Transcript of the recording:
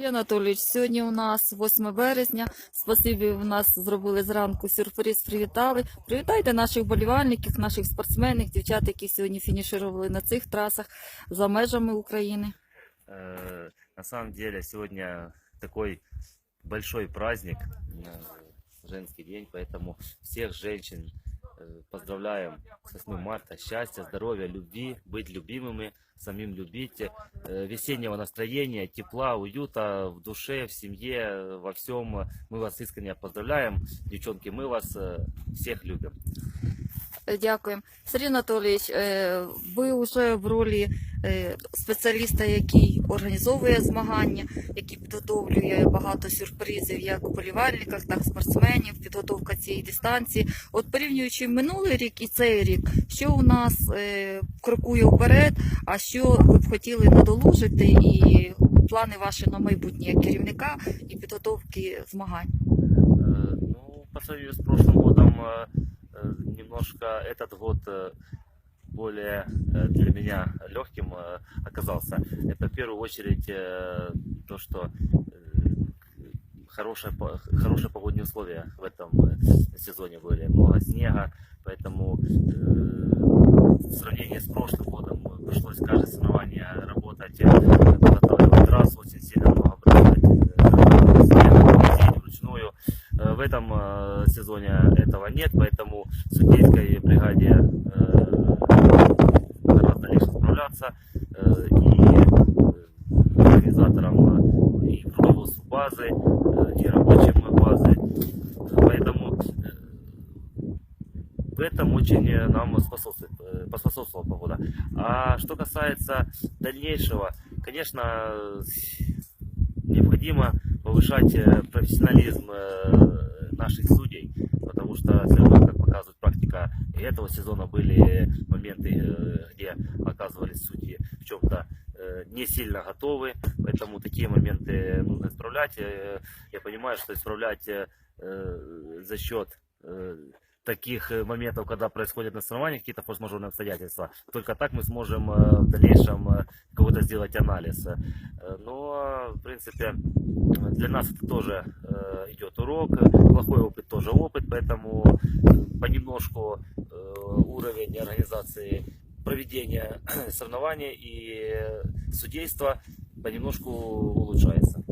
Сергій Анатолійович, сьогодні у нас 8 березня. Спасибі, в нас зробили зранку сюрприз, привітали. Привітайте наших болівальників, наших спортсменів, дівчат, які сьогодні фінішували на цих трасах за межами України. Э, На самом деле сегодня такой большой праздник, э, женский день, поэтому всех женщин э, поздравляем с 8 марта. Счастья, здоровья, любви, быть любимыми, самим любить, э, весеннего настроения, тепла, уюта в душе, в семье, во всем. Мы вас искренне поздравляем. Девчонки, мы вас э, всех любим. Е, Дякуємо. Сергій Анатолійович, е, ви вже в ролі е, спеціаліста, який організовує змагання, який підготовлює багато сюрпризів як у болівальниках, так і спортсменів, підготовка цієї дистанції. От порівнюючи минулий рік і цей рік, що у нас е, крокує вперед, а що ви б хотіли надолужити, і плани ваші на майбутнє як керівника і підготовки змагань? Э, Ну, по сравнению с прошлым годом, э, э, немножко этот год э, более э, для меня легким э, оказался. Это в первую очередь э, то, что э, хорошие, хорошие погодные условия в этом э, сезоне были. Много снега, поэтому В этом э, сезоне этого нет, поэтому в судейской бригаде э, гораздо легче справляться э, и э, организаторам э, и руководству базы, э, и рабочим базы. Поэтому э, в этом очень э, нам способствует, э, поспособствовала погода. А что касается дальнейшего, конечно, э, необходимо повышать э, профессионализм э, наших судей, потому что все равно, как показывает практика и этого сезона, были моменты, э, где оказывались судьи в чем-то не сильно готовы, поэтому такие моменты нужно исправлять. Э, Я понимаю, что исправлять э, э, за счет э, таких э, моментов, когда происходят на соревнованиях какие-то форс-мажорные обстоятельства. Только так мы сможем э, в дальнейшем э, какой-то сделать анализ. Но, в принципе, для нас это тоже идет урок. Плохой опыт тоже опыт, поэтому понемножку уровень организации проведения соревнований и судейства понемножку улучшается.